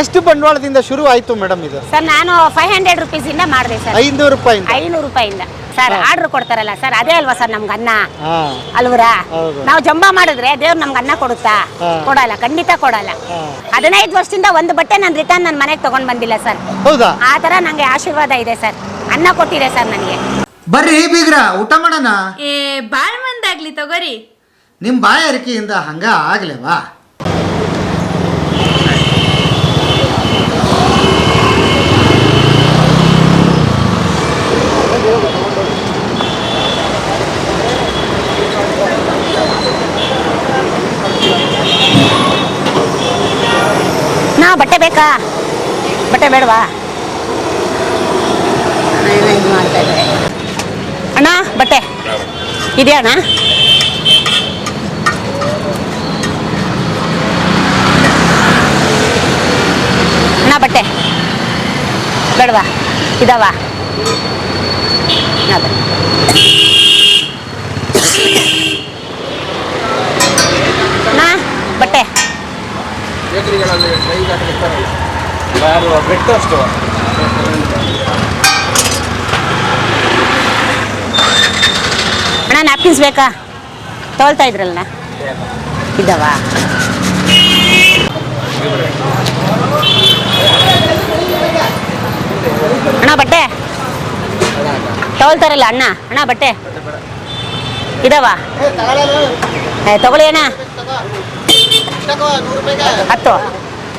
ಎಷ್ಟು ಬಂಡವಾಳದಿಂದ ಶುರು ಆಯ್ತು ಮೇಡಮ್ ಇದು? ಸರ್ ನಾನು ಫೈವ್ ಹಂಡ್ರೆಡ್ ರುಪೀಸ್ ಇಂದ ಮಾಡಿದೆ ಸರ್ ಐನೂರು ರೂಪಾಯಿ ಐನೂರು ರೂಪಾಯಿಂದ. ಸರ್ ಆರ್ಡರ್ ಕೊಡ್ತಾರಲ್ಲ ಸರ್ ಅದೇ ಅಲ್ವಾ ಸರ್ ನಮ್ಗೆ ಅನ್ನ? ಹಾ. ಅಲ್ವರಾ. ನಾವು ಜಂಬ ಮಾಡಿದ್ರೆ ದೇವ್ರು ನಮ್ಗೆ ಅನ್ನ ಕೊಡುತ್ತಾ. ಕೊಡಲ್ಲ ಖಂಡಿತ ಕೊಡಲ್ಲ. ಹದಿನೈದು ವರ್ಷದಿಂದ ಒಂದು ಬಟ್ಟೆ ನಾನು ರಿಟರ್ನ್ ನನ್ನ ಮನೆಗೆ ತಗೊಂಡ್ ಬಂದಿಲ್ಲ ಸರ್ ಹೌದಾ? ಆ ತರ ನಂಗೆ ಆಶೀರ್ವಾದ ಇದೆ ಸರ್ ಅನ್ನ ಕೊಟ್ಟಿದೆ ಸರ್ ನನಗೆ. ಬರ್ರಿ ಬೀಗ್ರ ಊಟ ಮಾಡೋಣ? ಏ ಬಾಳ್ ಮಂದಾಗ್ಲಿ ತಗೋರಿ. ನಿಮ್ಮ ಬಾಯಾರಿಕೆಯಿಂದ ಹಂಗ ಆಗ್ಲೇವಾ ನಾ ಬಟ್ಟೆ ಬೇಕಾ ಬಟ್ಟೆ ಬೇಡವಾ? ಅಣ್ಣ ಬಟ್ಟೆ. ಇದೆಯಾ ಅಣ್ಣ? ಅಣ್ಣ ಬಟ್ಟೆ. ಬೇಡವಾ? ಇದಾವಾ ಅದೇ ಅಣ್ಣ ಬಟ್ಟೆ ಅಣ್ಣ ನ್ಯಾಪ್ಕಿನ್ಸ್ ಬೇಕಾ? ತೊಳ್ತಾ ಇದ್ರಲ್ಲ? ಇದ್ದಾವಾ ಅಣ್ಣ, ಬಟ್ಟೆ? ತಗೊಳ್ತಾರಲ್ಲ ಅಣ್ಣ? ಅಣ್ಣ, ಬಟ್ಟೆ? ಇದಾವ? ತಗೊಳ್ಳಿ ಅಣ್ಣ. ಹತ್ತು.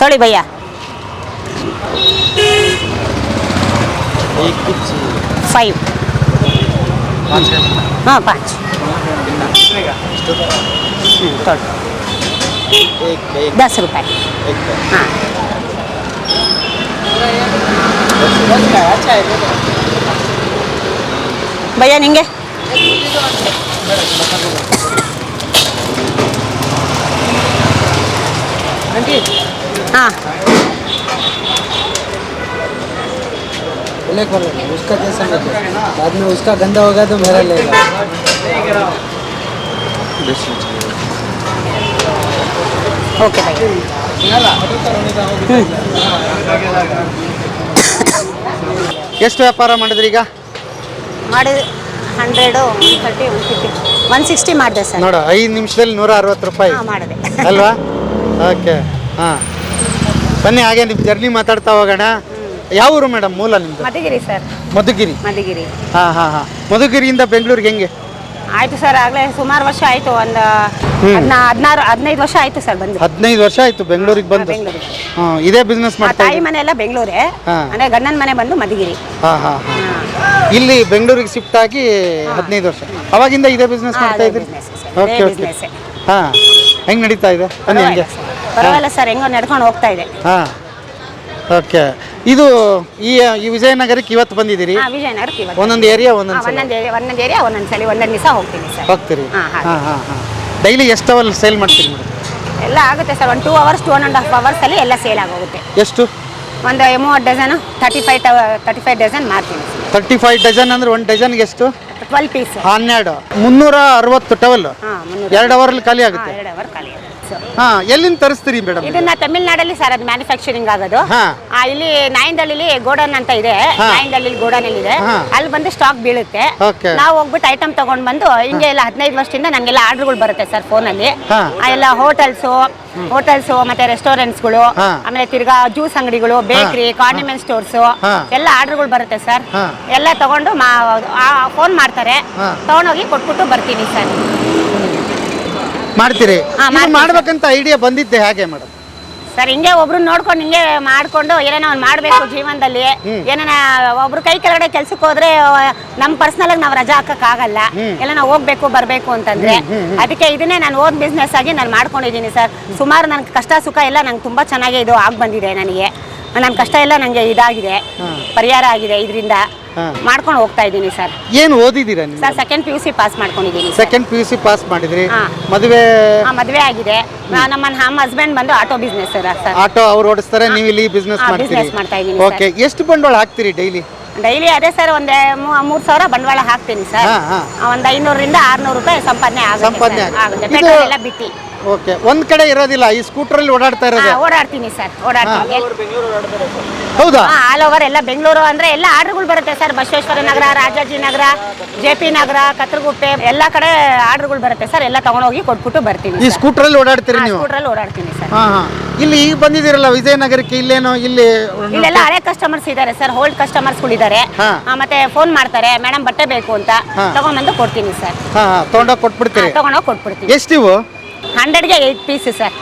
ತೊಳಿ ಭಯ್ಯ ಫೈವ್ ಹಾಂ ಪಾಂಚ್ ಹ್ಞೂ ತೊಳಿ दस रुपए हाँ भैया निंगे हाँ ब्लैक वाला नहीं, उसका जैसा मत लो। बाद में उसका गंदा होगा तो मेरा लेगा ओके भैया ಎಷ್ಟು ವ್ಯಾಪಾರ ಮಾಡಿದ್ರಿ ಈಗ ಮಾಡಿದ hundred one thirty one fifty one sixty ಮಾಡಿದೆ ಸರ್ ನೋಡು ಐದು ನಿಮಿಷದಲ್ಲಿ ನೂರ ಅರವತ್ತು ರೂಪಾಯಿ ಹಾಂ ಮಾಡಿದೆ ಅಲ್ವಾ ಓಕೆ ಹಾಂ. ಬನ್ನಿ ಹಾಗೆ ನಿಮ್ ಜರ್ನಿ ಮಾತಾಡ್ತಾ ಹೋಗೋಣ. ಯಾವ ಊರು ಮೇಡಮ್ ಮೂಲ ನಿಮ್ದು? ಮಧುಗಿರಿ ಸರ್. ಮಧುಗಿರಿ. ಮಧುಗಿರಿ. ಹಾಂ ಹಾಂ ಹಾಂ. ಮಧುಗಿರಿಯಿಂದ ಬೆಂಗಳೂರಿಗೆ ಹೆಂಗೆ? ಆಯ್ತು ಸರ್ ಆಗಲೇ ಸುಮಾರು ವರ್ಷ ಆಯ್ತು ಒಂದು ಹದಿನಾ ಹದಿನಾರು ಹದಿನೈದು ವರ್ಷ ಆಯ್ತು ಸರ್ ಬಂದು. ಹದಿನೈದು ವರ್ಷ ಆಯ್ತು ಬೆಂಗಳೂರಿಗೆ ಬಂದು. ಹಾಂ ಇದೇ ಬಿಸ್ನೆಸ್ ಆ ಮಾಡ್ತಾ ತಾಯಿ ಮನೆ ಎಲ್ಲ ಬೆಂಗಳೂರೇ. ಅಂದ್ರೆ ಅಂದರೆ ಗಂಡನ ಮನೆ ಬಂದು ಮಧುಗಿರಿ. ಹಾಂ ಹಾಂ ಹಾಂ. ಇಲ್ಲಿ ಬೆಂಗಳೂರಿಗೆ ಶಿಫ್ಟ್ ಆಗಿ ಹದಿನೈದು ವರ್ಷ. ಅವಾಗಿಂದ ಇದೇ ಬಿಸ್ನೆಸ್ ಮಾಡ್ತಾ ಇದ್ರಿ business. Okay okay business. ಹಾಂ. ಹೆಂಗೆ ನಡೀತಾ ಇದೆ? ಬನ್ನಿ ಹಂಗೆ. ಪರವಾಗಿಲ್ಲ ಸರ್ ಹೆಂಗೋ ನಡ್ಕೊಂಡು ಹೋಗ್ತಾ ಇದೆ. ಹಾಂ. ಓಕೆ. ಇದು ಈ ಈ ವಿಜಯನಗರಕ್ಕೆ ಇವತ್ತು ಬಂದಿದ್ದೀರಿ? ಹಾಂ ವಿಜಯನಗರಕ್ಕೆ ಇವತ್ತು ಒಂದೊಂದು ಏರಿಯಾ ಒಂದೊಂದು ಒಂದೊಂದು ಏರಿಯಾ ಒಂದೊಂದು ಏರಿಯಾ ಒಂದೊಂದು ಸಲ ಒಂದೊಂದು ದಿವಸ ಹೋಗ್ತೀನಿ ಸರ್. ಹೋಗ್ತೀರಿ? ಹಾ, ಹಾಗೆ. ಹಾಂ ಹಾಂ ಹಾಂ. ಡೈಲಿ ಎಷ್ಟು ಅವರ್ ಸೇಲ್ ಮಾಡ್ತೀರಿ ಮೇಡಮ್ ಎಲ್ಲ ಆಗುತ್ತೆ ಸರ್ ಒಂದು two hours two one and half ಅವರ್ಸಲ್ಲಿ ಎಲ್ಲ ಸೇಲ್ ಆಗೋಗುತ್ತೆ. ಎಷ್ಟು? ಒಂದು ಮೂವತ್ತು dozen thirty five thirty five dozen ಮಾರ್ತೀನಿ thirty five dozen ಅಂದ್ರೆ ಒಂದು ಡಜನ್ಗೆ ಎಷ್ಟು? ಟ್ವೆಲ್ ಪೀಸ್ ಹನ್ನೆರಡು. ಮುನ್ನೂರ ಅರವತ್ತು ಟವೆಲ್ ಎರಡು ಅವರಲ್ಲಿ ಖಾಲಿ ಆಗುತ್ತೆ. ಎರಡು ಅವರ್ ಖಾಲಿ ಆಗುತ್ತೆ. ಹಾಂ ಎಲ್ಲಿಂದ ತರಿಸ್ತೀರಿ ಮೇಡಮ್ ಇದನ್ನ ತಮಿಳ್ನಾಡಲ್ಲಿ ಸರ್ ಅದು ಮ್ಯಾನುಫ್ಯಾಕ್ಚರಿಂಗ್ ಆಗೋದು ಹಾ. ಆ, ಇಲ್ಲಿ ನಾಯಿಂದಳ್ಳಿ ಗೋಡನ್ ಅಂತ ಇದೆ. ನಾಯಿಂದಳ್ಳಿ ಗೋಡನ್ ಇದೆ ಹಾ. ಅಲ್ಲಿ ಬಂದು ಸ್ಟಾಕ್ ಬೀಳುತ್ತೆ Okay. ನಾವು ಹೋಗ್ಬಿಟ್ಟು ಐಟಮ್ ತಗೊಂಡ್ ಬಂದು ಹಿಂಗೆ ಎಲ್ಲ ಹದಿನೈದು ವರ್ಷದಿಂದ ನಂಗೆಲ್ಲ ಆರ್ಡರ್ಗಳು ಬರುತ್ತೆ ಸರ್ ಫೋನಲ್ಲಿ ಹಾ. ಎಲ್ಲ ಹೋಟೆಲ್ಸು ಹೋಟೆಲ್ಸ್ ಮತ್ತೆ ರೆಸ್ಟೋರೆಂಟ್ಸ್ಗಳು ಹಾ. ಆಮೇಲೆ ತಿರ್ಗಾ ಜ್ಯೂಸ್ ಅಂಗಡಿಗಳು ಬೇಕರಿ ಕಾರ್ನಿಮೆಂಟ್ ಸ್ಟೋರ್ಸ್ ಹಾ. ಎಲ್ಲ ಆರ್ಡರ್ಗಳು ಬರುತ್ತೆ ಸರ್ ಹಾ. ಎಲ್ಲ ತಗೊಂಡು ಮಾ ಫೋನ್ ಮಾಡ್ತಾರೆ ಹಾ. ತಗೊಂಡೋಗಿ ಕೊಟ್ಬಿಟ್ಟು ಬರ್ತೀನಿ ಸರ್ ಮಾಡ್ತೀರಿ? ಹಾ, ಇದು ಮಾಡ್ತೀನಿ. ಮಾಡ್ಬೇಕಂತ ಐಡಿಯಾ ಬಂದಿದ್ದೆ ಹಾಗೆ ಮೇಡಮ್. ಸರ್ ಹಿಂಗೆ ಒಬ್ರು ನೋಡ್ಕೊಂಡು ಹಿಂಗೆ ಮಾಡ್ಕೊಂಡು ಏನೇನೋ ಒಂದು ಮಾಡ್ಬೇಕು ಜೀವನದಲ್ಲಿ. ಏನೇನ ಒಬ್ರು ಕೈ ಕೆಳಗಡೆ ಕೆಲ್ಸಕ್ಕೆ ಹೋದ್ರೆ ನಮ್ ಪರ್ಸನಲ್ ಆಗಿ ನಾವು ರಜಾ ಹಾಕಕ್ ಆಗಲ್ಲ. ಎಲ್ಲ ನಾವು ಹೋಗ್ಬೇಕು ಬರ್ಬೇಕು ಅಂತಂದ್ರೆ. ಅದಕ್ಕೆ ಇದನ್ನೇ ನಾನು ಓನ್ ಬಿಸ್ನೆಸ್ ಆಗಿ ನಾನು ಮಾಡ್ಕೊಂಡಿದ್ದೀನಿ ಸರ್. ಸುಮಾರು ನನ್ಗೆ ಕಷ್ಟ ಸುಖ ಎಲ್ಲ ನಂಗೆ ತುಂಬಾ ಚೆನ್ನಾಗಿ ಇದು ಆಗ್ಬಂದಿದೆ ನನಗೆ. ನನ್ನ ಕಷ್ಟ ಎಲ್ಲ ನಂಗೆ ಇದಾಗಿದೆ. ಪರಿಹಾರ ಆಗಿದೆ ಇದರಿಂದ. ಮಾಡ್ಕೊಂಡು ಹೋಗ್ತಾ ಇದ್ದೀನಿ ಸರ್. ಏನು ಓದಿದ್ದೀರಾ ನೀವು? Sir second P U C pass ಮಾಡ್ಕೊಂಡಿದ್ದೀನಿ second P U C pass ಮಾಡಿದ್ರಿ. ಮದುವೆ ಮದುವೆ ಆಗಿದೆ. ನಮ್ಮ ನಮ್ಮ ಹಸ್ಬೆಂಡ್ ಬಂದು ಆಟೋ ಬಿಸ್ನೆಸ್ ಸರ್ ಆಟೋ ಅವ್ರು ಓಡಿಸ್ತಾರೆ ನೀವು ಇಲ್ಲಿ ಬಿಸ್ನೆಸ್ ಮಾಡ್ತೀರಿ. business ಮಾಡ್ತಾ ಇದ್ದೀನಿ ಓಕೆ ಎಷ್ಟು ಬಂಡವಾಳ ಹಾಕ್ತೀರಿ ಡೈಲಿ ಡೈಲಿ ಅದೇ ಸರ್ ಒಂದೇ ಮೂರ್ ಸಾವಿರ ಬಂಡವಾಳ ಹಾಕ್ತೀನಿ ಸರ್. ಒಂದ್ ಐನೂರರಿಂದ ಆರ್ನೂರು ರೂಪಾಯಿ ಸಂಪಾದನೆ ಆಗುತ್ತೆ ಸಂಪಾದನೆ. ಆಗುತ್ತೆ. ಬಿಟ್ಟು. ಓಕೆ ಒಂದ್ ಕಡೆ ಇರೋದಿಲ್ಲ ಈ ಸ್ಕೂಟರ್ ಅಲ್ಲಿ ಓಡಾಡ್ತಾ ಇರೋದು? ಹಾ, ಓಡಾಡ್ತೀನಿ ಸರ್ ಓಡಾಡ್ತೀನಿ. ಹೌದಾ? ಆಲ್ ಓವರ್ ಎಲ್ಲ ಬೆಂಗಳೂರು ಅಂದ್ರೆ ಎಲ್ಲ ಆರ್ಡರ್ಗಳು ಬರುತ್ತೆ sir Basaveshwara Nagar Rajaji Nagar J P Nagar Kathriguppe ಎಲ್ಲ ಕಡೆ ಆರ್ಡರ್ಗಳು ಬರುತ್ತೆ ಸರ್ ಎಲ್ಲ ತಗೊಂಡೋಗಿ ಕೊಟ್ಬಿಟ್ಟು ಬರ್ತೀನಿ ಈ ಸ್ಕೂಟರ್ ಅಲ್ಲಿ ಓಡಾಡ್ತೀರಿ ನೀವು? ಸ್ಕೂಟ್ರಲ್ಲಿ ಓಡಾಡ್ತೀನಿ ಸರ್. ಹಾ ಹಾ. ಇಲ್ಲಿ ಈಗ ಬಂದಿದ್ದೀರಲ್ಲ ವಿಜಯನಗರಕ್ಕೆ ಇಲ್ಲೇನೋ ಇಲ್ಲಿ ಇಲ್ಲೆಲ್ಲ ಹಳೆ ಕಸ್ಟಮರ್ಸ್ ಇದ್ದಾರೆ ಸರ್ ಓಲ್ಡ್ ಕಸ್ಟಮರ್ಸ್ಗಳಿದ್ದಾರೆ ಇದ್ದಾರೆ ಮತ್ತೆ ಫೋನ್ ಮಾಡ್ತಾರೆ ಮೇಡಮ್ ಬಟ್ಟೆ ಬೇಕು ಅಂತ. ಹಾ. ತಗೊಂಡ್ಬಂದು ಕೊಡ್ತೀನಿ ಸರ್. ಹಾ ಹಾ. ತೊಗೊಂಡೋಗಿ ಕೊಟ್ಬಿಡ್ತೀರಿ? ತಗೊಂಡೋಗಿ ಕೊಟ್ಬಿಡ್ತೀನಿ. ಎಷ್ಟಿವು ಹಂಡ್ರೆಡ್ಗೆ ಏಯ್ಟ್ ಪೀಸ್ ಸರ್.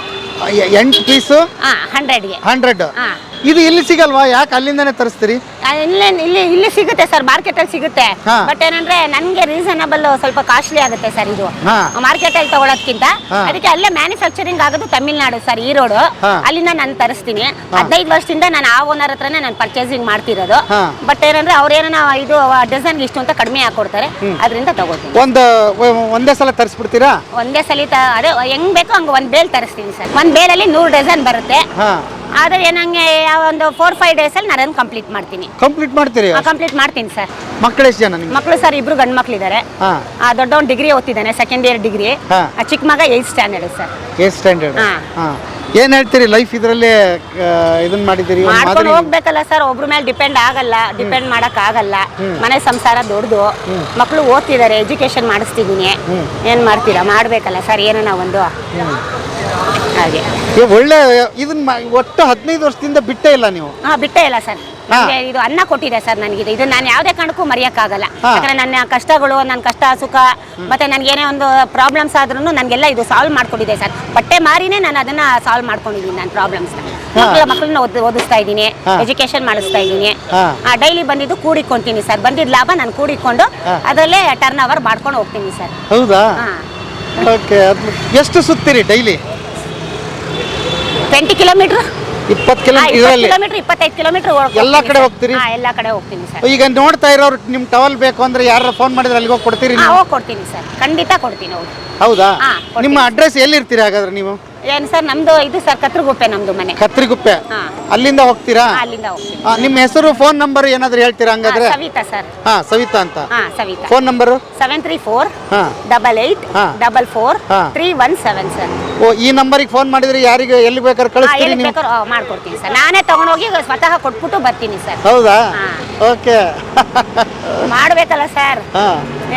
ಎಂಟು ಪೀಸು ಹಾ ಹಂಡ್ರೆಡ್ಗೆ. ಹಂಡ್ರೆಡ್. ಹಾ. ಇದು ಇಲ್ಲಿ ಸಿಗಲ್ವಾ? ಯಾಕೆ ಅಲ್ಲಿಂದಾನೆ ತರಿಸ್ತೀರಿ? ಇಲ್ಲಿ ಇಲ್ಲಿ ಇಲ್ಲಿ ಸಿಗುತ್ತೆ ಸರ್ ಮಾರ್ಕೆಟ್ ಅಲ್ಲಿ ಸಿಗುತ್ತೆ. ಹಾ. ಬಟ್ ಏನಂದ್ರೆ ನನ್ಗೆ ರೀಸನಬಲ್ ಸ್ವಲ್ಪ ಕಾಸ್ಟ್ಲಿ ಆಗುತ್ತೆ ಸರ್ ಇದು. ಹಾ. ಮಾರ್ಕೆಟ್ ಅಲ್ಲಿ ತಗೊಳೋದ್ಕಿಂತ. ಹಾ. ಅದಕ್ಕೆ ಅಲ್ಲೇ ಮ್ಯಾನುಫ್ಯಾಕ್ಚರಿಂಗ್ ಆಗೋದು ತಮಿಳ್ನಾಡು ಸರ್ ಈರೋಡು ಹಾ. ಅಲ್ಲಿಂದ ನಾನು ತರಿಸ್ತೀನಿ. ಹದಿನೈದು ವರ್ಷದಿಂದ ನಾನು ಆ ಓನರ್ ಹತ್ರನೇ ನಾನು ಪರ್ಚೇಸಿಂಗ್ ಮಾಡ್ತಿರೋದು. ಹಾ. ಬಟ್ ಏನಂದ್ರೆ ಅವ್ರೇನ ಇದು ಡಜನ್ಗೆ ಇಷ್ಟು ಅಂತ ಕಡಿಮೆ ಹಾಕೊಡ್ತಾರೆ. ಅದರಿಂದ ತಗೋತೀನಿ. ಒಂದು ಒಂದೇ ಸಲ ತರಿಸ್ಬಿಡ್ತೀರಾ? ಒಂದೇ ಸಲ ತ- ಅದೇ ಹೆಂಗ್ ಬೇಕೋ ಹಂಗ ಒಂದ್ ಬೇಲ್ ತರಿಸ್ತೀನಿ ಸರ್. ಒಂದ್ ಬೇಲಲ್ಲಿ ನೂರು ಡಜನ್ ಬರುತ್ತೆ. ಹಾ. ಆದ್ರೆ ಏನಂಗೆ ಒಂದು ಫೋರ್ ಫೈವ್ ಡೇಸ್ ಅಲ್ಲಿ ನಾನು ಕಂಪ್ಲೀಟ್ ಮಾಡ್ತೀನಿ. ಕಂಪ್ಲೀಟ್ ಮಾಡ್ತೀರಿ? ಕಂಪ್ಲೀಟ್ ಮಾಡ್ತೀನಿ ಸರ್ ಮಕ್ಕಳು ಎಷ್ಟು ಜನ ನಿಮ್ಗೆ? ಮಕ್ಕಳು ಸರ್ ಇಬ್ರು ಗಂಡು ಮಕ್ಕಳಿದ್ದಾರೆ ದೊಡ್ಡವನ್ ಡಿಗ್ರಿ ಓದ್ತಿದ್ದಾನೆ ಸೆಕೆಂಡ್ ಇಯರ್ ಡಿಗ್ರಿ ಆ ಚಿಕ್ಕ ಮಗ eight standard sir eight standard ಏನ್ ಹೇಳ್ತೀರಿ ಲೈಫ್ ಇದರಲ್ಲೇ ಇದನ್ನ ಮಾಡಿದ್ದೀರಿ? ಮಾಡ್ಕೊಂಡು ಹೋಗ್ಬೇಕಲ್ಲ ಸರ್ ಒಬ್ರ ಮೇಲೆ ಡಿಪೆಂಡ್ ಆಗಲ್ಲ ಡಿಪೆಂಡ್ ಮಾಡಕ್ ಆಗಲ್ಲ. ಮನೆ ಸಂಸಾರ ದೊಡ್ಡದು. ಮಕ್ಕಳು ಓದ್ತಿದ್ದಾರೆ ಎಜುಕೇಶನ್ ಮಾಡಿಸ್ತಿದ್ದೀನಿ ಏನ್ ಮಾಡ್ತೀರಾ? ಮಾಡ್ಬೇಕಲ್ಲ ಸರ್ ಏನೋ ಒಂದು. ಹಾಗೆ. ಏ, ಒಳ್ಳೆ ಇದನ್ನ ಮಾ- ಒಟ್ಟು ಹದಿನೈದು ವರ್ಷದಿಂದ ಬಿಟ್ಟೇ ಇಲ್ಲ ನೀವು. ಹಾ ಬಿಟ್ಟೇ ಇಲ್ಲ ಸರ್. ನನಗೆ ಇದು ಅನ್ನ ಕೊಟ್ಟಿದೆ ಸರ್ ನನಗಿದೆ. ಇದು ನಾನು ಯಾವುದೇ ಕಾರಣಕ್ಕೂ ಮರೆಯೋಕ್ಕಾಗಲ್ಲ. ಹಾ. ಯಾಕಂದ್ರೆ ನನ್ನ ಕಷ್ಟಗಳು ನನ್ನ ಕಷ್ಟ ಸುಖ ಮತ್ತೆ ನನಗೆ ಏನೇ ಒಂದು ಪ್ರಾಬ್ಲಮ್ಸ್ ಆದ್ರೂ ನನಗೆಲ್ಲ ಇದು ಸಾಲ್ವ್ ಮಾಡ್ಕೊಂಡಿದೆ ಸರ್. ಬಟ್ಟೆ ಮಾರಿನೇ ನಾನು ಅದನ್ನ ಸಾಲ್ವ್ ಮಾಡ್ಕೊಂಡಿದ್ದೀನಿ ನನ್ನ ಪ್ರಾಬ್ಲಮ್ಸ್ ಮಕ್ಕಳ ಮಕ್ಕಳನ್ನ ಓದ್- ಓದಿಸ್ತಾ ಇದ್ದೀನಿ ಹಾ. ಎಜುಕೇಶನ್ ಮಾಡಿಸ್ತಾ ಇದ್ದೀನಿ. ಹಾ. ಡೈಲಿ ಬಂದಿದ್ದು ಕೂಡಿಕೊಂತೀನಿ ಸರ್. ಬಂದಿದ್ದ ಲಾಭ ನಾನು ಕೂಡಿಕೊಂಡು ಹಾ. ಅದರಲ್ಲೇ ಟರ್ನ್ ಓವರ್ ಮಾಡ್ಕೊಂಡು ಹೋಗ್ತೀನಿ ಸರ್. ಹೌದಾ? ಹಾ. ಓಕೆ ಎಷ್ಟು ಸುತ್ತೀರಿ ಡೈಲಿ ಟ್ವೆಂಟಿ ಕಿಲೋಮೀಟರ್ ಇಪ್ಪತ್ತು ಕಿಲೋಮೀಟರ್ ಕಿಲೋಮೀಟರ್ ಇಪ್ಪತ್ತೈದು ಕಿಲೋಮೀಟರ್ ಎಲ್ಲಾ ಕಡೆ ಹೋಗ್ತೀರಿ? ಹಾ ಎಲ್ಲ ಕಡೆ ಹೋಗ್ತೀನಿ ಸರ್. ಈಗ ನೋಡ್ತಾ ಇರೋರು ನಿಮ್ ಟವಲ್ ಬೇಕು ಅಂದ್ರೆ ಯಾರು ಫೋನ್ ಮಾಡಿದ್ರೆ ಅಲ್ಲಿಗೆ ಹೋಗಿ ಕೊಡ್ತೀರಿ ಹೋಗಿ ಕೊಡ್ತೀನಿ ಸರ್. ಖಂಡಿತ ಕೊಡ್ತೀನಿ ಹೌದಾ? ನಿಮ್ಮ ಅಡ್ರೆಸ್ ಎಲ್ಲಿರ್ತೀರಿ ಹಾಗಾದ್ರೆ ನೀವು? ಏನು ಸರ್ ನಮ್ದು ಇದು ಸರ್ ಕತ್ರಗುಪ್ಪೆ ನಮ್ದು ಮನೆ. ಕತ್ರಿಗುಪ್ಪೆ. ಹಾ. ಅಲ್ಲಿಂದ ಹೋಗ್ತೀರಾ? ಅಲ್ಲಿಂದ ಹೋಗ್ತೀನಿ ಆ, ನಿಮ್ಮ ಹೆಸರು ಫೋನ್ ನಂಬರ್ ಏನಾದ್ರು ಹೇಳ್ತೀರಾ ಹಂಗಾದ್ರೆ? ಸವಿತಾ ಸರ್. ಹಾ ಸವಿತಾ ಅಂತ. ಹಾ Savita. Phone number seven three four ಹಾ. ಡಬಲ್ ಏಯ್ಟ್ ಹಾ. ಡಬಲ್ ಫೋರ್ ಹಾ. Three one seven sir. ಓ ಈ ನಂಬರಿಗೆ ಫೋನ್ ಮಾಡಿದ್ರೆ ಯಾರಿಗೆ ಎಲ್ಲಿ ಬೇಕಾದ್ರೆ ಕಳಿಸ್ತೀರಿ ಎಲ್ಲಿ ನೀವು. ಬೇಕಾದ್ರೂ ಮಾಡ್ಕೊಡ್ತೀನಿ ಸರ್. ನಾನೇ ತಗೊಂಡೋಗಿ ಸ್ವತಃ ಕೊಟ್ಬಿಟ್ಟು ಬರ್ತೀನಿ ಸರ್. ಹೌದಾ? ಹಾ. ಓಕೆ. ಮಾಡ್ಬೇಕಲ್ಲ ಸರ್. ಹಾ.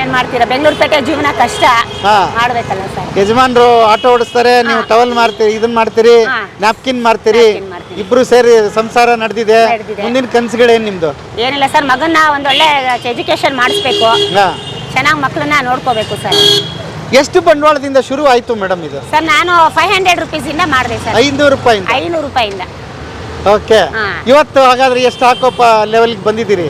ಏನ್ ಮಾಡ್ತೀರಾ? ಬೆಂಗಳೂರು ಪೇಟೆ ಜೀವನ ಕಷ್ಟ. ಹಾ. ಮಾಡ್ಬೇಕಲ್ಲ ಸರ್. ಯಜಮಾನ್ರು ಆಟೋ ಓಡಿಸ್ತಾರೆ ನೀವು ಟವಲ್ ಮಾಡ್ತೀರಿ ಇದನ್ ಮಾಡ್ತೀರಿ ಹಾ. ನ್ಯಾಪ್ಕಿನ್ ಮಾಡ್ತೀರಿ Napkin. ಇಬ್ರು ಸೇರಿ ಸಂಸಾರ ನಡೆದಿದೆ. ನಡ್ದಿದೆ. ಮುಂದಿನ ಕನ್ಸುಗಳೇನ್ ನಿಮ್ದು? ಏನಿಲ್ಲ ಸರ್ ಮಗನ್ನ ಒಂದ್ ಒಳ್ಳೆ ಎಜುಕೇಶನ್ ಮಾಡಿಸ್ಬೇಕು. ಹಾ. ಚೆನ್ನಾಗಿ ಮಕ್ಕಳನ್ನ ನೋಡ್ಕೋಬೇಕು ಸರ್. ಎಷ್ಟು ಬಂಡವಾಳದಿಂದ ಶುರು ಆಯ್ತು ಮೇಡಮ್ ಇದು? ಸರ್ ನಾನು ಫೈವ್ ಹಂಡ್ರೆಡ್ ರುಪೀಸ್ ಇಂದ ಮಾಡಿದೆ ಸರ್. ಐನೂರು ರೂಪಾಯಿ ಐನೂರು ರೂಪಾಯಿಂದ. ಓಕೆ ಹಾ. ಇವತ್ತು ಹಾಗಾದ್ರೆ ಎಷ್ಟು ಹಾಕೋಪ ಲೆವೆಲ್ಗೆ ಬಂದಿದ್ದೀರಿ?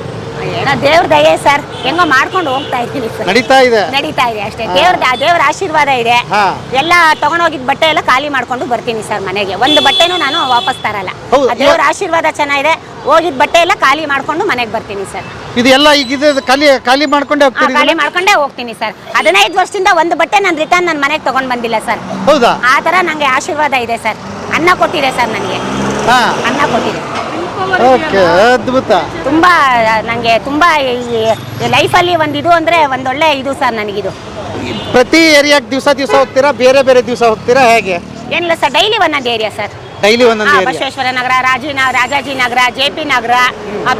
ಏನೋ ದೇವ್ರ ದಯೆ ಸರ್. ಹೆಂಗೋ ಮಾಡ್ಕೊಂಡು ಹೋಗ್ತಾ ಇದ್ದೀನಿ ಸರ್. ನಡೀತಾ ಇದೆ. ನಡೀತಾ ಇದೆ ಅಷ್ಟೇ. ದೇವ್ರ ದೇವ್ರ ಆಶೀರ್ವಾದ ಇದೆ. ಹಾ. ಎಲ್ಲ ತಗೊಂಡೋಗಿದ್ ಬಟ್ಟೆ ಎಲ್ಲ ಖಾಲಿ ಮಾಡ್ಕೊಂಡು ಬರ್ತೀನಿ ಸರ್ ಮನೆಗೆ. ಒಂದು ಬಟ್ಟೆನೂ ನಾನು ವಾಪಸ್ ತರಲ್ಲ. ಹೌದು, ಆ ದೇವ್ರ ಆಶೀರ್ವಾದ ಚೆನ್ನಾಗಿದೆ. ಹೋಗಿದ್ ಬಟ್ಟೆ ಎಲ್ಲ ಖಾಲಿ ಮಾಡ್ಕೊಂಡು ಮನೆಗೆ ಬರ್ತೀನಿ ಸರ್. ಇದು ಎಲ್ಲ ಈಗ ಇದು ಖಾಲಿ ಖಾಲಿ ಮಾಡ್ಕೊಂಡೆ ಆ, ಹೋಗ್ತೀರಿ ಖಾಲಿ ಇದನ್ನ? ಮಾಡ್ಕೊಂಡೇ ಹೋಗ್ತೀನಿ ಸರ್. ಹದಿನೈದು ವರ್ಷದಿಂದ ಒಂದು ಬಟ್ಟೆ ನಾನು ರಿಟರ್ನ್ ನನ್ನ ಮನೆಗೆ ತಗೊಂಡ್ ಬಂದಿಲ್ಲ ಸರ್. ಹೌದಾ? ಆ ತರ ನಂಗೆ ಆಶೀರ್ವಾದ ಇದೆ ಸರ್. ಅನ್ನ ಕೊಟ್ಟಿದೆ ಸರ್ ನನಗೆ. ಹಾ. ಅನ್ನ ಕೊಟ್ಟಿದೆ. ಓಕೆ ಅದ್ಭುತ. ತುಂಬಾ ನನಗೆ ತುಂಬಾ ಲೈಫಲ್ಲಿ ಒಂದು ಇದು ಅಂದ್ರೆ ಒಂದೊಳ್ಳೆ ಇದು ಸರ್ ನನಗಿದು. ಪ್ರತಿ ಏರಿಯಾಕ್ಕೆ ದಿವಸ ದಿವಸ ಹೋಗ್ತೀರಾ? ಬೇರೆ ಬೇರೆ ದಿವಸ ಹೋಗ್ತೀರಾ? ಹೇಗೆ? ಏನಿಲ್ಲ ಸರ್ ಡೈಲಿ ಒಂದೊಂದು ಏರಿಯಾ ಸರ್. ಡೈಲಿ ಒಂದೊಂದು area Basaveshwara Nagar ರಾಜಿನ Rajaji Nagar J P Nagar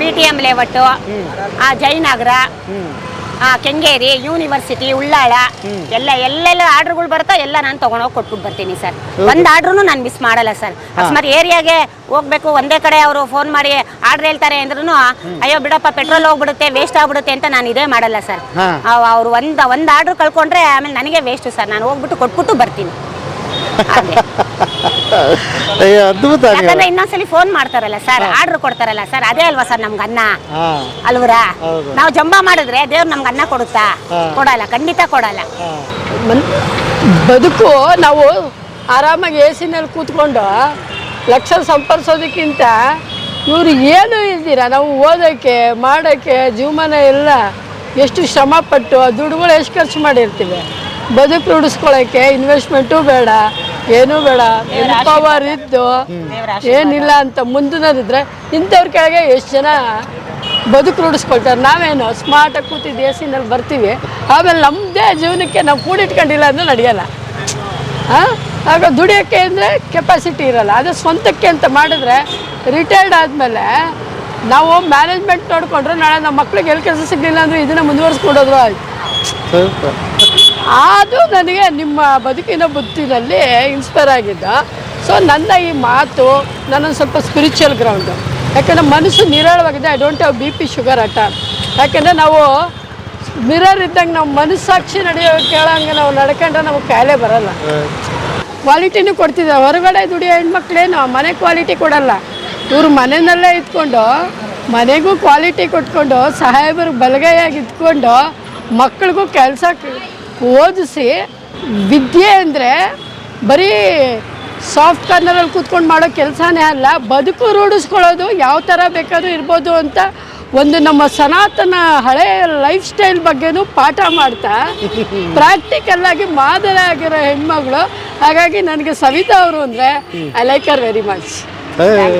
B T M layout Jayanagar ಆ, ಕೆಂಗೇರಿ ಯೂನಿವರ್ಸಿಟಿ ಉಳ್ಳಾಳ ಎಲ್ಲ ಎಲ್ಲೆಲ್ಲ ಆರ್ಡರ್ಗಳು ಬರುತ್ತೋ ಎಲ್ಲ ನಾನು ತಗೊಂಡೋಗಿ ಕೊಟ್ಬಿಟ್ಟು ಬರ್ತೀನಿ ಸರ್. ಒಂದು ಆರ್ಡ್ರೂ ನಾನು ಮಿಸ್ ಮಾಡಲ್ಲ ಸರ್. ಅಕಸ್ಮಾತ್ ಏರಿಯಾಗೆ ಹೋಗ್ಬೇಕು ಒಂದೇ ಕಡೆ ಅವರು ಫೋನ್ ಮಾಡಿ ಆರ್ಡರ್ ಹೇಳ್ತಾರೆ ಅಂದ್ರೂ ಅಯ್ಯೋ ಬಿಡಪ್ಪ ಪೆಟ್ರೋಲ್ ಹೋಗ್ಬಿಡುತ್ತೆ ವೇಸ್ಟ್ ಆಗ್ಬಿಡುತ್ತೆ ಅಂತ ನಾನು ಇದೇ ಮಾಡಲ್ಲ ಸರ್. ಅವರು ಒಂದು ಒಂದು ಆರ್ಡ್ರ್ ಕಳ್ಕೊಂಡ್ರೆ ಆಮೇಲೆ ನನಗೆ ವೇಸ್ಟು ಸರ್. ನಾನು ಹೋಗ್ಬಿಟ್ಟು ಕೊಟ್ಬಿಟ್ಟು ಬರ್ತೀನಿ. ಅಯ್ಯೋ ಅದ್ಭುತ ನೀವು. ಯಾಕಂದ್ರೆ ಇನ್ನೊಂದ್ಸಲಿ ಫೋನ್ ಮಾಡ್ತಾರಲ್ಲ ಸರ್ ಆರ್ಡರ್ ಕೊಡ್ತಾರಲ್ಲ ಸರ್ ಅದೇ ಅಲ್ವಾ ಸರ್ ನಮ್ಗೆ ಅನ್ನ? ಹಾ. ಅಲ್ವರಾ? ಹೌದು. ನಾವು ಜಂಬ ಮಾಡಿದ್ರೆ ದೇವ್ರು ನಮ್ಗೆ ಅನ್ನ ಕೊಡುತ್ತಾ? ಹಾ. ಕೊಡಲ್ಲ ಖಂಡಿತ ಕೊಡಲ್ಲ. ಮನ್- ಬದುಕು ನಾವು ಆರಾಮಾಗಿ ಎ ಸಿನಲ್ಲಿ ಕೂತ್ಕೊಂಡು ಲಕ್ಷ ಸಂಪರ್ಸೋದಕ್ಕಿಂತ ಇವರು ಏನು ಇದ್ದೀರಾ ನಾವು ಓದೋಕ್ಕೆ ಮಾಡೋಕ್ಕೆ ಜೀವಮಾನ ಎಲ್ಲ ಎಷ್ಟು ಶ್ರಮ ಪಟ್ಟು ಆ ದುಡ್ಡುಗಳು ಎಷ್ಟು ಖರ್ಚು ಮಾಡಿರ್ತೀವಿ? ಬದುಕು ರೂಢಿಸ್ಕೊಳ್ಳೋಕ್ಕೆ ಇನ್ವೆಸ್ಟ್ಮೆಂಟು ಬೇಡ. ಏನೂ ಬೇಡ ಪವರ್ ಇದ್ದು ಏನಿಲ್ಲ ಅಂತ ಮುಂದಿನದಿದ್ರೆ ಇಂಥವ್ರ ಕೆಳಗೆ ಎಷ್ಟು ಜನ ಬದುಕು ರೂಢಿಸ್ಕೊಳ್ತಾರೆ. ನಾವೇನು ಸ್ಮಾರ್ಟಾಗಿ ಕೂತಿದ್ದು ಎ ಸಿನಲ್ಲಿ ಬರ್ತೀವಿ ಆಮೇಲೆ ನಮ್ಮದೇ ಜೀವನಕ್ಕೆ ನಾವು ಕೂಡಿಟ್ಕೊಂಡಿಲ್ಲ ಅಂದ್ರೆ ನಡೆಯಲ್ಲ. ಹಾಂ ಆಗ ದುಡಿಯೋಕ್ಕೆ ಅಂದರೆ ಕೆಪಾಸಿಟಿ ಇರಲ್ಲ. ಅದು ಸ್ವಂತಕ್ಕೆ ಅಂತ ಮಾಡಿದ್ರೆ ರಿಟೈರ್ಡ್ ಆದಮೇಲೆ ನಾವು ಮ್ಯಾನೇಜ್ಮೆಂಟ್ ನೋಡಿಕೊಂಡ್ರೆ ನಾಳೆ ನಮ್ಮ ಮಕ್ಳಿಗೆ ಎಲ್ಲಿ ಕೆಲಸ ಸಿಗಲಿಲ್ಲ ಅಂದರೆ ಇದನ್ನು ಮುಂದುವರಿಸ್ಕೊಡೋದ್ರು ಆಯ್ತು. ಅದು ನನಗೆ ನಿಮ್ಮ ಬದುಕಿನ ಬುತ್ತಿನಲ್ಲಿ ಇನ್ಸ್ಪೈರ್ ಆಗಿದ್ದ. ಸೊ ನನ್ನ ಈ ಮಾತು ನನ್ನೊಂದು ಸ್ವಲ್ಪ ಸ್ಪಿರಿಚುವಲ್ ಗ್ರೌಂಡು ಯಾಕಂದರೆ ಮನಸ್ಸು ನಿರಾಳವಾಗಿದೆ I don't have B P sugar ಅಟ ಯಾಕೆಂದರೆ ನಾವು ಮಿರರ್ ಇದ್ದಂಗೆ ನಾವು ಮನಸ್ಸಾಕ್ಷಿ ನಡೆಯೋ ಕೇಳೋಂಗೆ ನಾವು ನಡ್ಕೊಂಡ್ರೆ ನಮಗೆ ಕಾಯಿಲೆ ಬರಲ್ಲ. ಕ್ವಾಲಿಟಿನೂ ಕೊಡ್ತಿದ್ದೆ ಹೊರಗಡೆ ದುಡಿಯೋ ಹೆಣ್ಮಕ್ಳೇನು ಮನೆ ಕ್ವಾಲಿಟಿ ಕೊಡಲ್ಲ. ಇವರು ಮನೆಯಲ್ಲೇ ಇದ್ಕೊಂಡು, ಮನೆಗೂ ಕ್ವಾಲಿಟಿ ಕೊಟ್ಕೊಂಡು, ಸಾಹೇಬರು ಬಲಗೈಯಾಗಿ ಇದ್ಕೊಂಡು, ಮಕ್ಕಳಿಗೂ ಕೆಲಸ ಓದಿಸಿ ವಿದ್ಯೆ ಅಂದರೆ ಬರೀ ಸಾಫ್ಟ್ ಕಾರ್ನರಲ್ಲಿ ಕೂತ್ಕೊಂಡು ಮಾಡೋ ಕೆಲಸನೇ ಅಲ್ಲ, ಬದುಕು ರೂಢಿಸ್ಕೊಳ್ಳೋದು ಯಾವ ಥರ ಬೇಕಾದರೂ ಇರ್ಬೋದು ಅಂತ ಒಂದು ನಮ್ಮ ಸನಾತನ ಹಳೆಯ ಲೈಫ್ ಸ್ಟೈಲ್ ಬಗ್ಗೆನೂ ಪಾಠ ಮಾಡ್ತಾ ಪ್ರಾಕ್ಟಿಕಲ್ ಆಗಿ ಮಾದರಿ ಆಗಿರೋ ಹೆಣ್ಮಗಳು. ಹಾಗಾಗಿ ನನಗೆ ಸವಿತಾ ಅವರು ಅಂದರೆ I like are very much thank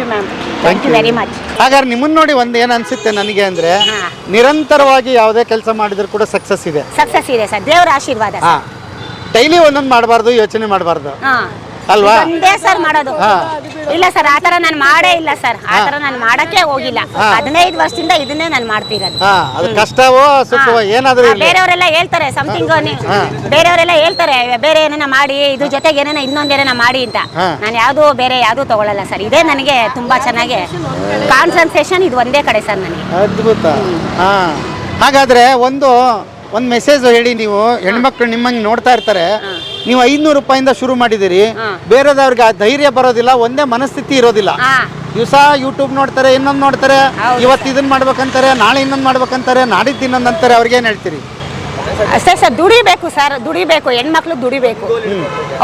you thank very much ಹಾಗಾದ್ರೆ ನಿಮ್ಮನ್ನ ನೋಡಿ ಒಂದ್ ಏನ್ ಅನ್ಸುತ್ತೆ ನನಗೆ ಅಂದ್ರೆ ನಿರಂತರವಾಗಿ ಯಾವುದೇ ಕೆಲಸ ಮಾಡಿದ್ರು ಕೂಡ ಸಕ್ಸಸ್ ಇದೆ. ಸಕ್ಸಸ್ ಇದೆ ಸರ್. ದೇವರ ಆಶೀರ್ವಾದ ಡೈಲಿ ಒಂದೊಂದು ಮಾಡಬಾರ್ದು ಯೋಚನೆ ಮಾಡಬಾರ್ದು. ಅಲ್ವಾ? ಒಂದೇ ಸರ್ ಮಾಡೋದು. ಇಲ್ಲ ಸರ್ ಆತರ ನಾನು ಮಾಡೇ ಇಲ್ಲ ಸರ್. ಆತರ ನಾನು ಮಾಡಕ್ಕೆ ಹೋಗಿಲ್ಲ. ಹದಿನೈದು ವರ್ಷದಿಂದ ಇದನ್ನೇ ನಾನು ಮಾಡ್ತಿರೋದು. ಹಾ ಅದು ಕಷ್ಟವೋ ಸುಖವೋ ಏನಾದ್ರೂ ಇರ್ಲಿ. ಬೇರೆಯವರೆಲ್ಲ ಹೇಳ್ತಾರೆ ಸಮಥಿಂಗ್ ಬೇರೆಯವರೆಲ್ಲ ಹೇಳ್ತಾರೆ ಬೇರೆ ಏನೇನ ಮಾಡಿ ಇದು ಜೊತೆಗೆ ಏನೇನ ಇನ್ನೊಂದೇನೇನ ಮಾಡಿ ಅಂತ. ನಾನು ಯಾವ್ದು ಬೇರೆ ಯಾವ್ದು ತಗೊಳ್ಳಲ್ಲ ಸರ್. ಇದೇ ನನಗೆ ತುಂಬಾ ಚೆನ್ನಾಗಿ ಕಾನ್ಸನ್ಸೇಷನ್ ಇದು ಒಂದೇ ಕಡೆ ಸರ್ ನನಗೆ. ಅದ್ಭುತ. ಹಾ. ಹಾಗಾದ್ರೆ ಒಂದು ಒಂದು ಮೆಸೇಜ್ ಹೇಳಿ ನೀವು. ಹೆಣ್ಮಕ್ಳು ನಿಮ್ಮಂಗೆ ನೋಡ್ತಾ ಇರ್ತಾರೆ. ನೀವು ಐದ್ನೂರು ರೂಪಾಯಿಂದ ಶುರು ಮಾಡಿದಿರಿ ಬೇರೆದವ್ರಿಗೆ ಆ ಧೈರ್ಯ ಬರೋದಿಲ್ಲ ಒಂದೇ ಮನಸ್ಥಿತಿ ಇರೋದಿಲ್ಲ. ದಿವಸ ಯೂಟ್ಯೂಬ್ ನೋಡ್ತಾರೆ ಇನ್ನೊಂದು ನೋಡ್ತಾರೆ ಇವತ್ತು ಇದನ್ನ ಮಾಡ್ಬೇಕಂತಾರೆ ನಾಳೆ ಇನ್ನೊಂದು ಮಾಡ್ಬೇಕಂತಾರೆ ನಾಡಿದ್ದು ಇನ್ನೊಂದು ಅಂತಾರೆ ಅವ್ರಿಗೆ ಏನು ಹೇಳ್ತೀರಿ? ಅಷ್ಟೇ ಸರ್ ದುಡಿಬೇಕು ಸರ್ ದುಡಿಬೇಕು ಹೆಣ್ಮಕ್ಳು ದುಡಿಬೇಕು.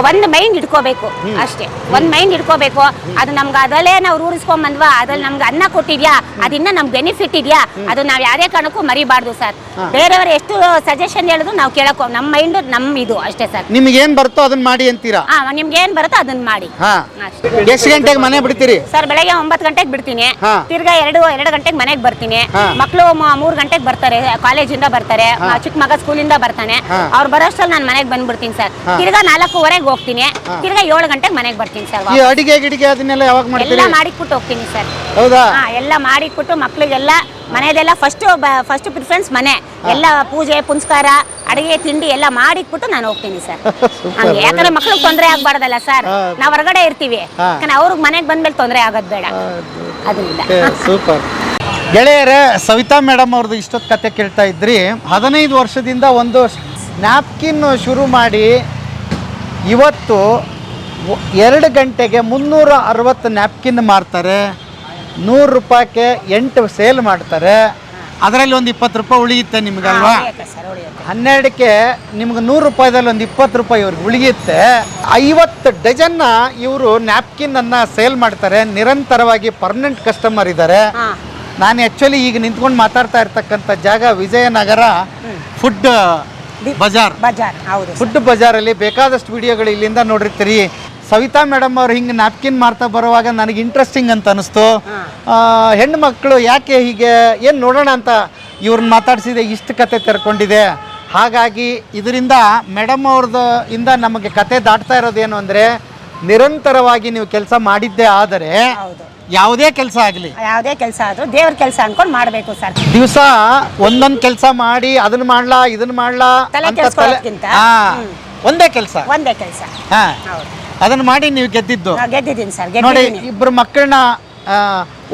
ಒಂದು ಮೈಂಡ್ ಇಟ್ಕೋಬೇಕು ಅಷ್ಟೇ. ಒಂದು ಮೈಂಡ್ ಇಟ್ಕೋಬೇಕು ಅದು ನಮ್ಗೆ ಅದಲ್ಲೇ ನಾವು ರೂಢಿಸ್ಕೊಂಬಂದ್ವಾ? ಅದ್ರಲ್ಲಿ ನಮ್ಗೆ ಅನ್ನ ಕೊಟ್ಟಿದ್ಯಾ? ಅದನ್ನ ನಮ್ಗೆ ಬೆನಿಫಿಟ್ ಇದೆಯಾ? ಅದು ನಾವು ಯಾವ್ದೇ ಕಾರಣಕ್ಕೂ ಮರಿಬಾರ್ದು ಸರ್. ಬೇರೆಯವರು ಎಷ್ಟು ಸಜೆಷನ್ ಹೇಳಿದ್ರು ನಾವು ಕೇಳಕ್ಕೋ ನಮ್ಮ ಮೈಂಡ್ ನಮ್ಮ ಇದು ಅಷ್ಟೇ ಸರ್. ನಿಮ್ಗೆ ಏನ್ ಬರುತ್ತೋ ಅದನ್ನ ಮಾಡಿ ಅಂತೀರಾ? ಹಾ ನಿಮ್ಗೆ ಏನ್ ಬರುತ್ತೋ ಅದನ್ನ ಮಾಡಿ. ಎಷ್ಟು ಗಂಟೆಗೆ ಮನೆ ಬಿಡ್ತೀರಿ? ಸರ್ ಬೆಳಗ್ಗೆ ಒಂಬತ್ತು ಗಂಟೆಗೆ ಬಿಡ್ತೀನಿ. ತಿರ್ಗಾ ಎರಡು ಎರಡು ಗಂಟೆಗೆ ಮನೆಗೆ ಬರ್ತೀನಿ. ಮಕ್ಕಳು ಮೂರು ಗಂಟೆಗೆ ಬರ್ತಾರೆ ಕಾಲೇಜಿಂದ ಬರ್ತಾರೆ. ಚಿಕ್ಕ ಮಗ ಸ್ಕೂಲಿಂದ ಬರ್ತಾನೆ. ಹಾ. ಅವ್ರು ಬರೋಷ್ಟ್ರಲ್ಲಿ ನಾನು ಮನೆಗೆ ಬಂದ್ಬಿಡ್ತೀನಿ ಸರ್. ತಿರ್ಗಾ ನಾಲ್ಕೂವರೆಗೆ ಹೋಗ್ತೀನಿ. ತಿರ್ಗಾ ಏಳು ಗಂಟೆಗೆ ಮನೆಗೆ ಬರ್ತೀನಿ ಸರ್ ಈ ಅಡಿಗೆ ಗಿಡಿಗೆ ಅದನ್ನೆಲ್ಲ ಯಾವಾಗ ಎಲ್ಲ ಮಾಡ್ತೀರಿ ಮಾಡಿಕ್ಬಿಟ್ಟು ಹೋಗ್ತೀನಿ ಸರ್. ಹೌದಾ? ಹಾ ಎಲ್ಲ ಮಾಡಿಕ್ಬಿಟ್ಟು ಮಕ್ಳಿಗೆಲ್ಲ ಮನೆಯದೆಲ್ಲ ಫಸ್ಟ್ ಫಸ್ಟ್ ಪ್ರಿಫರೆನ್ಸ್ ಮನೆ. ಎಲ್ಲ ಪೂಜೆ ಪುನಸ್ಕಾರ ಅಡಿಗೆ ತಿಂಡಿ ಎಲ್ಲ ಮಾಡಿಕ್ಬಿಟ್ಟು ನಾನು ಹೋಗ್ತೀನಿ ಸರ್. ಹಂಗೆ. ಯಾಕಂದ್ರೆ ಮಕ್ಳಿಗೆ ತೊಂದರೆ ಆಗ್ಬಾರ್ದಲ್ಲ ಸರ್. ನಾವು ಹೊರಗಡೆ ಇರ್ತೀವಿ. ಯಾಕಂದ್ರೆ ಅವ್ರಿಗೆ ಮನೆಗೆ ಬಂದ್ಮೇಲೆ ತೊಂದರೆ ಆಗೋದು ಬೇಡ. ಅದರಿಂದ. ಸೂಪರ್. ಗೆಳೆಯರೇ ಸವಿತಾ ಮೇಡಮ್ ಅವ್ರದ್ದು ಇಷ್ಟೊತ್ತು ಕತೆ ಕೇಳ್ತಾ ಇದ್ರಿ. ಹದಿನೈದು ವರ್ಷದಿಂದ ಒಂದು ನ್ಯಾಪ್ಕಿನ್ ಶುರು ಮಾಡಿ ಇವತ್ತು ಎರಡು ಗಂಟೆಗೆ ಮುನ್ನೂರ ಅರವತ್ತು ನ್ಯಾಪ್ಕಿನ್ ಮಾರ್ತಾರೆ. ನೂರು ರೂಪಾಯಿಗೆ ಎಂಟು ಸೇಲ್ ಮಾಡ್ತಾರೆ. ಅದರಲ್ಲಿ ಒಂದು ಇಪ್ಪತ್ತು ರೂಪಾಯಿ ಉಳಿಯುತ್ತೆ ನಿಮಗಲ್ವಾ? ಹನ್ನೆರಡಕ್ಕೆ ನಿಮ್ಗೆ ನೂರು ರೂಪಾಯಿದಲ್ಲಿ ಒಂದು ಇಪ್ಪತ್ತು ರೂಪಾಯಿ ಇವ್ರಿಗೆ ಉಳಿಯುತ್ತೆ. ಐವತ್ತು ಡಜನ್ನ ಇವರು ನ್ಯಾಪ್ಕಿನ್ ಅನ್ನ ಸೇಲ್ ಮಾಡ್ತಾರೆ. ನಿರಂತರವಾಗಿ ಪರ್ಮನೆಂಟ್ ಕಸ್ಟಮರ್ ಇದ್ದಾರೆ. ನಾನು ಆ್ಯಕ್ಚುಲಿ ಈಗ ನಿಂತ್ಕೊಂಡು ಮಾತಾಡ್ತಾ ಇರ್ತಕ್ಕಂಥ ಜಾಗ ವಿಜಯನಗರ ಫುಡ್ ಬಜಾರ್. ಬಜಾರ್ ಹೌದು. ಫುಡ್ ಬಜಾರಲ್ಲಿ ಬೇಕಾದಷ್ಟು ವಿಡಿಯೋಗಳು ಇಲ್ಲಿಂದ ನೋಡಿರ್ತೀರಿ. ಸವಿತಾ ಮೇಡಮ್ ಅವ್ರು ಹಿಂಗೆ ನ್ಯಾಪ್ಕಿನ್ ಮಾರ್ತಾ ಬರುವಾಗ ನನಗೆ ಇಂಟ್ರೆಸ್ಟಿಂಗ್ ಅಂತ ಅನಿಸ್ತು. ಹೆಣ್ಣು ಮಕ್ಕಳು ಯಾಕೆ ಹೀಗೆ ಏನು ನೋಡೋಣ ಅಂತ ಇವ್ರನ್ನ ಮಾತಾಡಿಸಿದೆ ಇಷ್ಟು ಕತೆ ತೆರ್ಕೊಂಡಿದೆ. ಹಾಗಾಗಿ ಇದರಿಂದ ಮೇಡಮ್ ಅವ್ರದ್ದು ಇಂದ ನಮಗೆ ಕತೆ ದಾಟ್ತಾ ಇರೋದೇನು ಅಂದರೆ ನಿರಂತರವಾಗಿ ನೀವು ಕೆಲಸ ಮಾಡಿದ್ದೇ ಆದರೆ ಹೌದು. ಯಾವುದೇ ಕೆಲಸ ಆಗಲಿ. ಯಾವುದೇ ಕೆಲಸ ಆದ್ರೂ ದೇವ್ರ ಕೆಲಸ ಅನ್ಕೊಂಡು ಮಾಡಬೇಕು ಸರ್. ದಿವಸ ಒಂದೊಂದು ಕೆಲಸ ಮಾಡಿ ಅದನ್ನ ಮಾಡ್ಲಾ ಇದನ್ನ ಮಾಡ್ಲಾ ತಲೆ ಅಂತ ತಲೆ ಹಾ ಹ್ಮ್. ಒಂದೇ ಕೆಲಸ. ಒಂದೇ ಕೆಲಸ. ಹಾ. ಹೌದು. ಅದನ್ನ ಮಾಡಿ ನೀವು ಗೆದ್ದಿದ್ದು. ಗೆದ್ದಿದ್ದೀನಿ ಸರ್ ನೋಡಿ ಗೆದ್ದಿದ್ದೀನಿ ಇಬ್ರು ಮಕ್ಕಳನ್ನ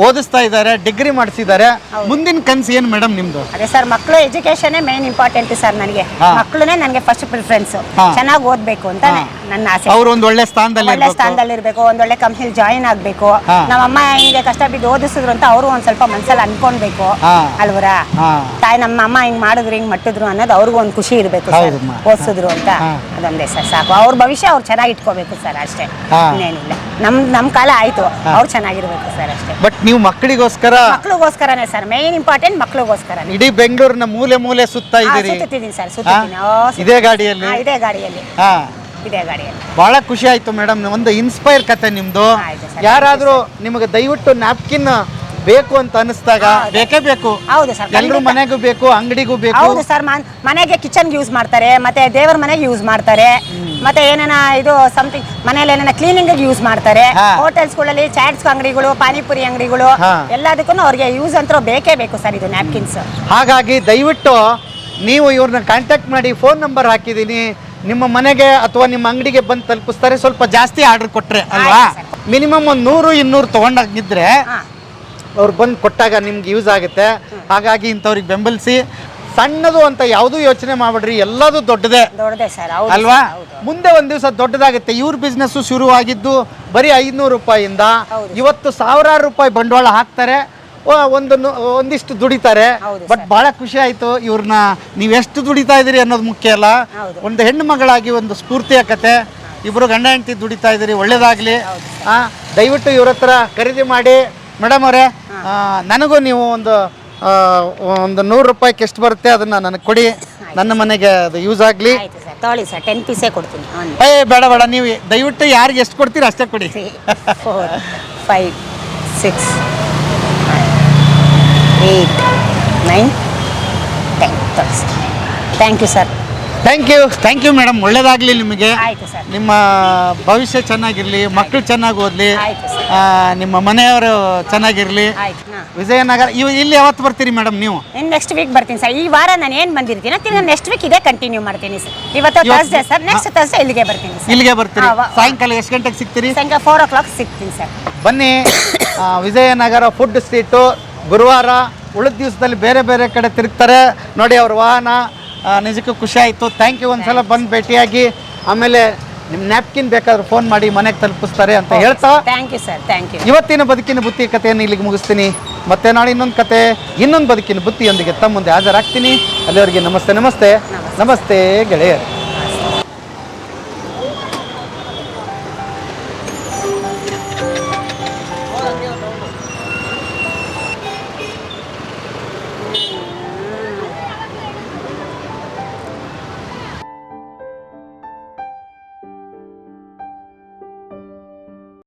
ಓದಿಸ್ತಾ ಇದ್ದಾರೆ ಡಿಗ್ರಿ ಮಾಡಿಸಿದ್ದಾರೆ. ಮುಂದಿನ ಕನ್ಸು ಏನು ಮೇಡಮ್ ನಿಮ್ದು? ಅದೇ ಸರ್ ಮಕ್ಕಳು ಎಜುಕೇಶನ್ ಮೇನ್ ಇಂಪಾರ್ಟೆಂಟ್ ಸರ್ ನನಗೆ. ಮಕ್ಕಳನ್ನೇ ನನಗೆ ಫಸ್ಟ್ ಪ್ರಿಫರೆನ್ಸ್. ಚೆನ್ನಾಗಿ ಓದ್ಬೇಕು ಅಂತ ನನ್ನ ಆಸೆ. ಅವ್ರು ಒಂದು ಒಳ್ಳೆ ಸ್ಥಾನದಲ್ಲಿ ಒಳ್ಳೆ ಸ್ಥಾನದಲ್ಲಿ ಇರಬೇಕು ಒಂದೊಳ್ಳೆ ಕಂಪ್ನಿಲಿ ಜಾಯಿನ್ ಆಗಬೇಕು. ನಮ್ಮ ನಮ್ಮಮ್ಮ ಹಿಂಗೆ ಕಷ್ಟ ಬಿದ್ದು ಓದಿಸಿದ್ರು ಅಂತ ಅವರು ಒಂದ್ ಸ್ವಲ್ಪ ಮನ್ಸಲ್ಲಿ ಅನ್ಕೊಳ್ಬೇಕು. ಅಲ್ವರ? ತಾಯಿ ನಮ್ಮ ಅಮ್ಮ ಹಿಂಗ್ ಮಾಡಿದ್ರು ಹಿಂಗ್ ಮಟ್ಟಿದ್ರು ಅನ್ನೋದು ಅವ್ರಿಗೂ ಒಂದು ಖುಷಿ ಇರಬೇಕು. ಓದಿಸಿದ್ರು ಅಂತ. ಅದೊಂದೇ ಸರ್ ಸಾಕು. ಅವ್ರ ಭವಿಷ್ಯ ಅವ್ರು ಚೆನ್ನಾಗಿ ಇಟ್ಕೋಬೇಕು ಸರ್ ಅಷ್ಟೇ. ಇನ್ನೇನಿಲ್ಲ. ನಮ್ ನಮ್ ಕಾಲ ಆಯ್ತು. ಅವ್ರು ಚೆನ್ನಾಗಿರ್ಬೇಕು ಸರ್ ಅಷ್ಟೇ. ಬಟ್ ನೀವು ಮಕ್ಕಳಿಗೋಸ್ಕರ ಮಕ್ಕಳಿಗೋಸ್ಕರನೇ ಸರ್ ಮೇನ್ ಇಂಪಾರ್ಟೆಂಟ್ ಮಕ್ಕಳಿಗೋಸ್ಕರ ಇಡೀ ಬೆಂಗಳೂರಿನ ಮೂಲೆ ಮೂಲೆ ಸುತ್ತ ಸುತ್ತಿದ್ದೀನಿ ಸರ್ ಸುತ್ತಿದ್ದೀನಿ? ಓ. ಇದೇ ಗಾಡಿಯಲ್ಲಿ? ಹಾ, ಇದೇ ಗಾಡಿಯಲ್ಲಿ ಹಾ ಇದೇ ಗಾಡಿಯಲ್ಲಿ ಬಹಳ ಖುಷಿ ಆಯ್ತು ಮೇಡಮ್ ಒಂದು ಇನ್ಸ್ಪೈರ್ ಕತೆ ನಿಮ್ದು ಆಯ್ತು. ಯಾರಾದ್ರೂ ನಿಮಗೆ ದಯವಿಟ್ಟು ನ್ಯಾಪ್ಕಿನ್ ಬೇಕು ಅಂತ ಅನಿಸ್ದಾಗ ಬೇಕೇ ಬೇಕು. ಹೌದು ಸರ್ ಎಲ್ಲರೂ. ಮನೆಗೂ ಬೇಕು ಅಂಗಡಿಗೂ ಬೇಕು. ಹೌದು ಸರ್ ಮನೆಗೆ ಕಿಚನ್ ಯೂಸ್ ಮಾಡ್ತಾರೆ ಮತ್ತೆ ದೇವರ ಮನೆಗೆ ಯೂಸ್ ಮಾಡ್ತಾರೆ ಮತ್ತೆ ಏನೇನ ಇದು ಸಮಥಿಂಗ್ ಮನೆಯಲ್ಲಿ ಏನೇನ ಕ್ಲೀನಿಂಗ್ ಯೂಸ್ ಮಾಡ್ತಾರೆ. ಹೋಟೆಲ್ಸ್ಗಳಲ್ಲಿ ಚಾಟ್ಸ್ ಅಂಗಡಿಗಳು ಪಾನಿಪುರಿ ಅಂಗಡಿಗಳು. ಎಲ್ಲದಕ್ಕೂ ಅವ್ರಿಗೆ ಯೂಸ್ ಅಂತ ಬೇಕೇ ಬೇಕು ಸರ್ ಇದು ನ್ಯಾಪ್ಕಿನ್ಸ್ ಹಾಗಾಗಿ ದಯವಿಟ್ಟು ನೀವು ಇವ್ರನ್ನ ಕಾಂಟ್ಯಾಕ್ಟ್ ಮಾಡಿ ಫೋನ್ ನಂಬರ್ ಹಾಕಿದ್ದೀನಿ. ನಿಮ್ಮ ಮನೆಗೆ ಅಥವಾ ನಿಮ್ಮ ಅಂಗಡಿಗೆ ಬಂದು ತಲುಪಿಸ್ತಾರೆ. ಸ್ವಲ್ಪ ಜಾಸ್ತಿ ಆರ್ಡರ್ ಕೊಟ್ರೆ ಅಲ್ವಾ? ಮಿನಿಮಮ್ ಒಂದು ನೂರು ಇನ್ನೂರು ತೊಗೊಂಡಾಗಿದ್ರೆ ಹಾ. ಅವ್ರು ಬಂದು ಕೊಟ್ಟಾಗ ನಿಮ್ಗೆ ಯೂಸ್ ಆಗುತ್ತೆ. ಹಾಗಾಗಿ ಇಂಥವ್ರಿಗೆ ಬೆಂಬಲಿಸಿ ಸಣ್ಣದು ಅಂತ ಯಾವುದೂ ಯೋಚನೆ ಮಾಡಬೇಡ್ರಿ ಎಲ್ಲದು ದೊಡ್ಡದೇ. ದೊಡ್ಡದೇ ಸರ್ ಹೌದು ಅಲ್ವಾ? ಮುಂದೆ ಒಂದ್ ದಿವಸ ದೊಡ್ಡದಾಗುತ್ತೆ. ಇವ್ರ ಬಿಸ್ನೆಸ್ ಶುರುವಾಗಿದ್ದು ಬರೀ ಐದ್ನೂರು ರೂಪಾಯಿಂದ ಇವತ್ತು ಸಾವಿರಾರು ರೂಪಾಯಿ ಬಂಡವಾಳ ಹಾಕ್ತಾರೆ. ಒಂದನ್ನು ಒಂದು ನು- ಒಂದಿಷ್ಟು ದುಡಿತಾರೆ. ಹೌದು ಬಟ್ ಬಹಳ ಖುಷಿ ಆಯ್ತು ಇವ್ರನ್ನ ನೀವು ಎಷ್ಟು ದುಡಿತಾ ಇದ್ದೀರಿ ಅನ್ನೋದು ಮುಖ್ಯ ಅಲ್ಲ. ಹೌದು. ಒಂದು ಹೆಣ್ಣು ಮಗಳಾಗಿ ಒಂದು ಸ್ಫೂರ್ತಿಯ ಕತೆ. ಇಬ್ರು ಗಂಡ ಹೆಂಡತಿ ದುಡಿತಾ ಇದ್ದೀರಿ ಒಳ್ಳೇದಾಗ್ಲಿ. ಆ ದಯವಿಟ್ಟು ಇವ್ರ ಹತ್ರ ಖರೀದಿ ಮಾಡಿ. ಮೇಡಮ್ ಅವರೇ ನನಗೂ ನೀವು ಒಂದು ಒಂದು ನೂರು ರೂಪಾಯಿ ಎಷ್ಟು ಬರುತ್ತೆ ಅದನ್ನ ನನಗೆ ಕೊಡಿ. ನನ್ನ ಮನೆಗೆ ಅದು ಯೂಸ್ ಆಗಲಿ. ಆಯ್ತು ಸರ್. ತೊಗೊಳ್ಳಿ ಸರ್. ಟೆನ್ ಪೀಸೇ ಕೊಡ್ತೀನಿ. ಏ ಬೇಡ ಬೇಡ. ನೀವು ದಯವಿಟ್ಟು ಯಾರಿಗೆ ಎಷ್ಟು ಕೊಡ್ತೀರಾ ಅಷ್ಟೇ ಕೊಡಿ. Three four five six eight nine ten thank you sir thank you thank you madam ಒಳ್ಳೇದಾಗಲಿ ನಿಮಗೆ. ಆಯ್ತು ಸರ್. ನಿಮ್ಮ ಭವಿಷ್ಯ ಚೆನ್ನಾಗಿರಲಿ ಮಕ್ಕಳು ಚೆನ್ನಾಗಿ ಓದಲಿ ಆಯ್ತು ಸರ್. ನಿಮ್ಮ ಮನೆಯವರು ಚೆನ್ನಾಗಿರಲಿ. ಆಯ್ತು ಹಾಂ. ವಿಜಯನಗರ ಇವ್ ಇಲ್ಲಿ ಯಾವತ್ತು ಬರ್ತೀರಿ ಮೇಡಮ್ ನೀವು? ಇನ್ನು ನೆಕ್ಸ್ಟ್ ವೀಕ್ ಬರ್ತೀನಿ ಸರ್. ಈ ವಾರ ನಾನು ಏನು ಬಂದಿರ್ತೀನಿ ತಿರ್ಗಿ ನೆಕ್ಸ್ಟ್ ವೀಕ್ ಇದೇ ಕಂಟಿನ್ಯೂ ಮಾಡ್ತೀನಿ ಸರ್. ಇವತ್ತು ಇವತ್ತು- ಥರ್ಸ್ಡೇ ಸರ್. ನೆಕ್ಸ್ಟ್ ಥರ್ಸ್ಡೇ ಇಲ್ಲಿಗೆ ಬರ್ತೀನಿ ಸರ್. ಇಲ್ಲಿಗೆ ಬರ್ತೀನಿ ಹಾ, ವ- ಸಾಯಂಕಾಲ ಎಷ್ಟು ಗಂಟೆಗೆ ಸಿಗ್ತೀರಿ? ಸಾಯಂಕಾಲ ಫೋರ್ ಓ ಕ್ಲಾಕ್ ಸಿಗ್ತೀನಿ ಸರ್. ಬನ್ನಿ. ಆ, ವಿಜಯನಗರ ಫುಡ್ ಸ್ಟ್ರೀಟು ಗುರುವಾರ ಉಳಿದ ದಿವಸದಲ್ಲಿ ಬೇರೆ ಬೇರೆ ಕಡೆ ತಿರುಗ್ತಾರೆ. ನೋಡಿ ಅವ್ರ ವಾಹನ. ನಿಜಕ್ಕೂ ಖುಷಿ ಆಯಿತು. ಥ್ಯಾಂಕ್ ಯು ಒಂದ್ಸಲ ಬಂದು ಭೇಟಿಯಾಗಿ. ಆಮೇಲೆ ನಿಮ್ಮ ನ್ಯಾಪ್ಕಿನ್ ಬೇಕಾದ್ರೆ ಫೋನ್ ಮಾಡಿ ಮನೆಗೆ ತಲುಪಿಸ್ತಾರೆ ಅಂತ ಹೇಳ್ತಾ. Thank you sir thank you ಇವತ್ತಿನ ಬದುಕಿನ ಬುತ್ತಿ ಕಥೆಯನ್ನು ಇಲ್ಲಿಗೆ ಮುಗಿಸ್ತೀನಿ. ಮತ್ತೆ ನಾಳೆ ಇನ್ನೊಂದು ಕತೆ ಇನ್ನೊಂದು ಬದುಕಿನ ಬುತ್ತಿಯೊಂದಿಗೆ ತಮ್ಮ ಮುಂದೆ ಹಾಜರಾಗ್ತೀನಿ. ಅಲ್ಲಿವರೆಗೆ ನಮಸ್ತೆ. ನಮಸ್ತೆ. ನಮಸ್ತೆ ಗೆಳೆಯರು.